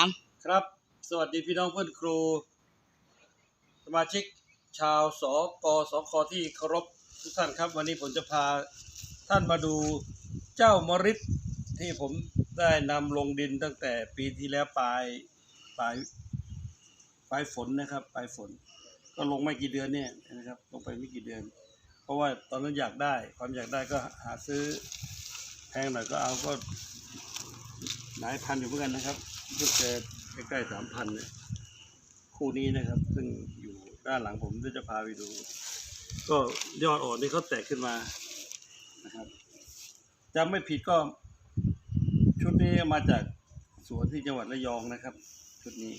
ามครับ สวัสดีพี่น้องเพื่อนครู สมาชิกชาวสกสคที่เคารพทุกท่านครับ วันนี้ผมจะพาท่านมาดูเจ้ามริดที่ผมได้นำลงดินตั้งแต่ปีที่แล้วปลายปลายปลายฝนนะครับปลายฝน ก็ลงไม่กี่เดือนเนี่ยนะครับ ลงไปไม่กี่เดือน เพราะว่าตอนนั้นอยากได้ ความอยากได้ก็หาซื้อแพงหน่อยก็เอาก็หลายพันอยู่เหมือนกันนะครับ ก็เจอใกล้ๆสามพันเนี่ยคู่นี้นะครับ ซึ่งอยู่ด้านหลังผมเดี๋ยวจะพาไปดู ก็ยอดอ่อนนี่เขาแตกขึ้นมานะครับจำไม่ผิดก็ ชุดนี้มาจากสวนที่จังหวัดระยองนะครับ ชุดนี้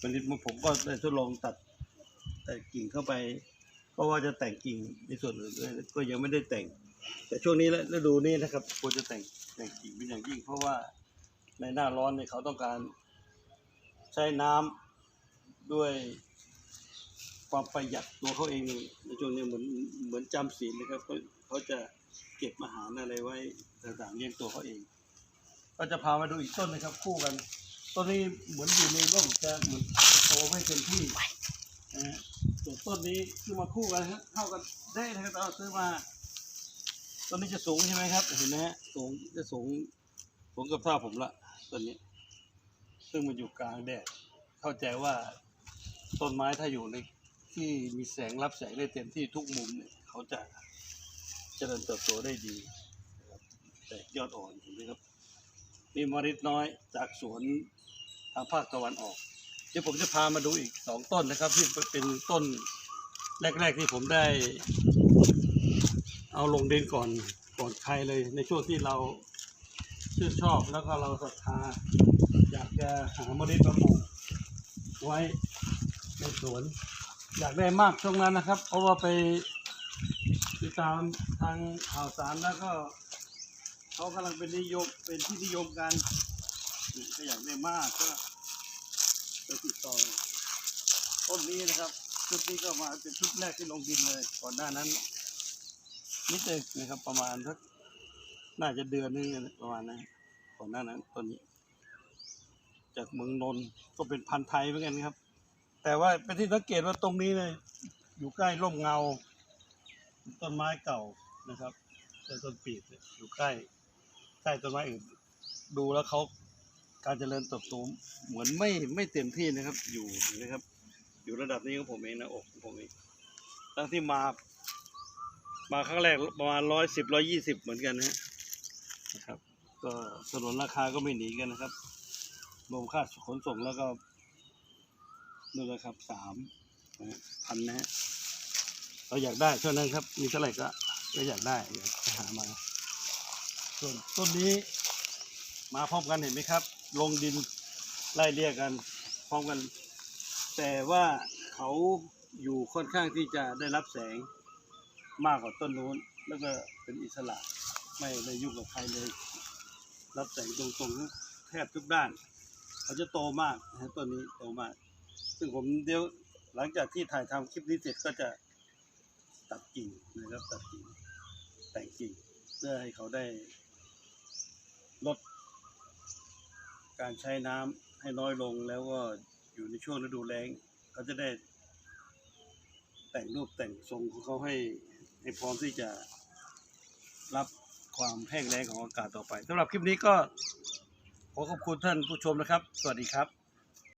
วันนี้ผมก็ได้ทดลองตัดแต่กิ่งเข้าไปเพราะว่าจะแต่งกิ่งในส่วนอื่นด้วยก็ยังไม่ได้แต่ง แต่ช่วงนี้และฤดูนี้นะครับควรจะแต่งแต่งกิ่งเป็นอย่างยิ่งเพราะว่า ในหน้าร้อนเนี่ยเขาต้องการใช้น้ำด้วยความประหยัดตัวเขาเองในช่วงนี้เหมือนเหมือนจำศีลนะครับเขาเขาจะเก็บอาหารอะไรไว้ต่างๆเลี้ยงตัวเขาเอง ก็จะพามาดูอีกต้นนะครับ คู่กันต้นนี้เหมือนอยู่ในร่มจะเหมือนโตไม่เต็มที่นะฮะส่วนต้นนี้คือมาคู่กันเข้ากันได้นะครับเราซื้อมาต้นนี้จะสูงใช่ไหมครับเห็นไหมฮะสูงจะสูงสูงกับเท่าผมละ ต้นนี้ ซึ่งมันอยู่กลางแดด เข้าใจว่าต้นไม้ถ้าอยู่ในที่มีแสงรับแสงได้เต็มที่ทุกมุมเนี่ยเขาจะเจริญเติบโตได้ดีแต่ยอดอ่อนเห็นไหมครับนี่มริดน้อยจากสวนทางภาคตะวันออก เดี๋ยวผมจะพามาดูอีกสองต้นนะครับ ที่เป็นต้นแรก ๆ ที่ผมได้ เอาลงดินก่อนก่อนใครเลยในช่วงที่เรา ชื่นชอบแล้วก็เราศรัทธาอยากจะหาเมล็ดมาปลูกไว้ในสวน อยากได้มากช่วงนั้นนะครับ เพราะว่าไปติดตามทางข่าวสารแล้วก็เขากำลังเป็นนิยมเป็นที่นิยมกันก็อยากได้มากก็ติดต่อต้นนี้นะครับชุดนี้ก็มาเป็นชุดแรกที่ลงดินเลย ก่อนหน้านั้นนิดเดียวนะครับประมาณสัก น่าจะเดือนนึงประมาณนั้นก่อนหน้านั้นต้นนี้ จากเมืองนนท์ก็เป็นพันธุ์ไทยเหมือนกันครับ แต่ว่าเป็นที่สังเกตว่าตรงนี้เนี่ยอยู่ใกล้ร่มเงา ต้นไม้เก่านะครับแต่ต้นปีบเนี่ยอยู่ใกล้ใกล้ต้นไม้อื่น ดูแล้วเขาการเจริญเติบโตเหมือนไม่ไม่เต็มที่นะครับ อยู่นะครับ อยู่ระดับนี้ของผมเองนะอกของผมเองตั้งที่มา มาครั้งแรกประมาณร้อยสิบร้อยยี่สิบเหมือนกันนะฮะ นะครับก็สนนราคาก็ไม่หนีกันนะครับ รวมค่าขนส่งแล้วก็นู่นนะครับสามพันนะฮะเราอยากได้ช่วงนั้นครับ มีเท่าไหร่ก็ก็อยากได้อยากจะหามา ส่วนต้นนี้มาพร้อมกันเห็นไหมครับ ลงดินไล่เรียกกัน พร้อมกัน แต่ว่าเขาอยู่ค่อนข้างที่จะได้รับแสงมากกว่าต้นนู้น แล้วก็เป็นอิสระ ไม่ได้ยุ่งกับใครเลย รับแสงตรงๆแทบทุกด้านเขาจะโตมากนะต้นนี้โตมาก ซึ่งผมเดี๋ยวหลังจากที่ถ่ายทำคลิปนี้เสร็จก็จะตัดกิ่งนะครับตัดกิ่งแต่งกิ่งเพื่อให้เขาได้ลด การใช้น้ำให้น้อยลงแล้วก็อยู่ในช่วงฤดูแล้งเขาจะได้ แต่งรูปแต่งทรงของเขาให้ให้พร้อมที่จะรับ ความแห้งแล้งของอากาศต่อไปสำหรับคลิปนี้ก็ขอขอบคุณท่านผู้ชมนะครับ สวัสดีครับ